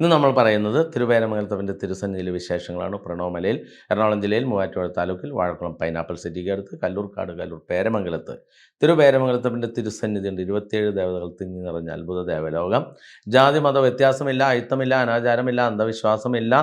ഇന്ന് നമ്മൾ പറയുന്നത് തിരുവേരമംഗലത്തവന്റെ തിരുസന്നിധിയിലെ വിശേഷങ്ങളാണ്. പ്രണോമലയിൽ എറണാകുളം ജില്ലയിൽ മൂവാറ്റുപുഴ താലൂക്കിൽ വാഴക്കുളം പൈനാപ്പിൾ സിറ്റിക്ക് അടുത്ത് കല്ലൂർക്കാട് കല്ലൂർ പേരമംഗലത്ത്. തിരുവേരമംഗലത്തവന്റെ തിരുസന്നിധിയുണ്ട് ഇരുപത്തിയേഴ് ദേവതകൾ തിങ്ങി നിറഞ്ഞ അത്ഭുത ദേവലോകം. ജാതി മത വ്യത്യാസമില്ല അയിത്തമില്ല അനാചാരമില്ല അന്ധവിശ്വാസമില്ല.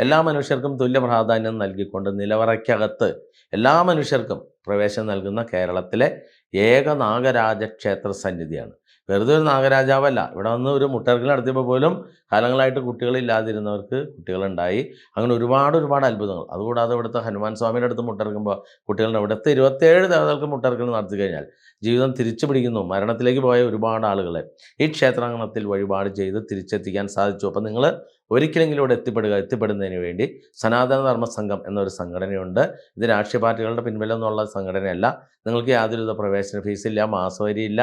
എല്ലാ മനുഷ്യർക്കും തുല്യ പ്രാധാന്യം നൽകിക്കൊണ്ട് നിലവറയ്ക്കകത്ത് എല്ലാ മനുഷ്യർക്കും പ്രവേശനം നൽകുന്ന കേരളത്തിലെ ഏക നാഗരാജ ക്ഷേത്ര സന്നിധിയാണ്. വെറുതെ ഒരു നാഗരാജാവല്ല. ഇവിടെ വന്ന് ഒരു മുട്ടർക്കിൽ നടത്തിയപ്പോൾ പോലും കാലങ്ങളായിട്ട് കുട്ടികളില്ലാതിരുന്നവർക്ക് കുട്ടികളുണ്ടായി. അങ്ങനെ ഒരുപാട് ഒരുപാട് അത്ഭുതങ്ങൾ. അതുകൂടാതെ ഇവിടുത്തെ ഹനുമാൻ സ്വാമിയുടെ അടുത്ത് മുട്ടർക്കുമ്പോൾ കുട്ടികളുടെ ഇവിടുത്തെ ഇരുപത്തേഴ് ദേവതകൾക്ക് മുട്ടർക്കൽ നടത്തി കഴിഞ്ഞാൽ ജീവിതം തിരിച്ചു പിടിക്കുന്നു. മരണത്തിലേക്ക് പോയ ഒരുപാട് ആളുകളെ ഈ ക്ഷേത്രാങ്കണത്തിൽ വഴിപാട് ചെയ്ത് തിരിച്ചെത്തിക്കാൻ സാധിച്ചു. അപ്പം നിങ്ങൾ ഒരിക്കലെങ്കിലും ഇവിടെ എത്തിപ്പെടുക. എത്തിപ്പെടുന്നതിന് വേണ്ടി സനാതന ധർമ്മ സംഘം എന്നൊരു സംഘടനയുണ്ട്. ഇത് രാഷ്ട്രീയ പാർട്ടികളുടെ പിൻബലമൊന്നുള്ള സംഘടനയല്ല. നിങ്ങൾക്ക് യാതൊരുവിധ പ്രവേശന ഫീസില്ല മാസവരിയില്ല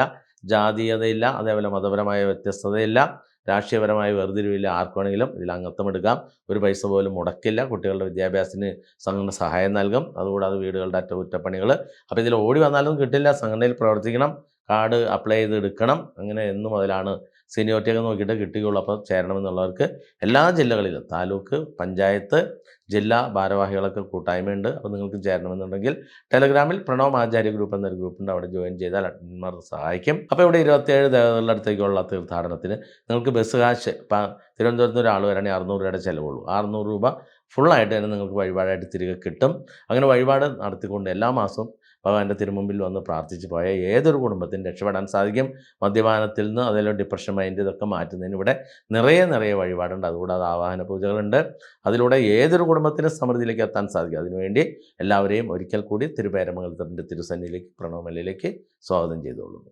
ജാതീയതയില്ല അതേപോലെ മതപരമായ വ്യത്യസ്തതയില്ല രാഷ്ട്രീയപരമായ വേർതിരിവില്ല ആർക്കാണെങ്കിലും ഇതിൽ അംഗത്വം എടുക്കാം. ഒരു പൈസ പോലും മുടക്കില്ല. കുട്ടികളുടെ വിദ്യാഭ്യാസത്തിന് സംഘടന സഹായം നൽകും. അതുകൂടാതെ വീടുകളുടെ അറ്റകുറ്റപ്പണികൾ അപ്പോൾ ഇതിൽ ഓടി വന്നാലും കിട്ടില്ല. സംഘടനയിൽ പ്രവർത്തിക്കണം. കാർഡ് അപ്ലൈ ചെയ്ത് എടുക്കണം അങ്ങനെ എന്ന് മുതലാണ് സീനിയോറിറ്റിയൊക്കെ നോക്കിയിട്ട് കിട്ടുകയുള്ളൂ അപ്പോൾ ചേരണമെന്നുള്ളവർക്ക് എല്ലാ ജില്ലകളിലും താലൂക്ക് പഞ്ചായത്ത് ജില്ലാ ഭാരവാഹികളൊക്കെ കൂട്ടായ്മയുണ്ട്. അപ്പോൾ നിങ്ങൾക്ക് ചേരണമെന്നുണ്ടെങ്കിൽ ടെലഗ്രാമിൽ പ്രണവ് ആചാര്യ ഗ്രൂപ്പ് എന്നൊരു ഗ്രൂപ്പുണ്ട്. അവിടെ ജോയിൻ ചെയ്താൽ അഡ്മിന്മാർ സഹായിക്കും. അപ്പോൾ ഇവിടെ ഇരുപത്തിയേഴ് ദേവതകളുടെ അടുത്തേക്കുള്ള തീർത്ഥാടനത്തിന് നിങ്ങൾക്ക് ബസ് കാശ് ഇപ്പം തിരുവനന്തപുരത്ത് ഒരാൾ വരാണെങ്കിൽ അറുന്നൂറ് രൂപയുടെ ചിലവുള്ളൂ. അറുന്നൂറ് രൂപ ഫുള്ളായിട്ട് തന്നെ നിങ്ങൾക്ക് വഴിപാടായിട്ട് തിരികെ കിട്ടും. അങ്ങനെ വഴിപാട് നടത്തിക്കൊണ്ട് എല്ലാ മാസവും ഭഗവാന്റെ തിരുമുമ്പിൽ വന്ന് പ്രാർത്ഥിച്ച് പോയ ഏതൊരു കുടുംബത്തിനും രക്ഷപ്പെടാൻ സാധിക്കും. മദ്യപാനത്തിൽ നിന്ന് അതിലെ ഡിപ്രഷൻ മൈൻഡ് ഇതൊക്കെ മാറ്റുന്നതിന് ഇവിടെ നിറയെ നിറയെ വഴിപാടുണ്ട്. അതുകൂടാതെ ആവാഹന പൂജകളുണ്ട്. അതിലൂടെ ഏതൊരു കുടുംബത്തിനും സമൃദ്ധിയിലേക്ക് എത്താൻ സാധിക്കും. അതിനുവേണ്ടി എല്ലാവരെയും ഒരിക്കൽ കൂടി തിരുപേരമംഗലത്തിന്റെ തിരുസന്നിയിലേക്ക് പ്രണവമലയിലേക്ക് സ്വാഗതം ചെയ്തോളുന്നു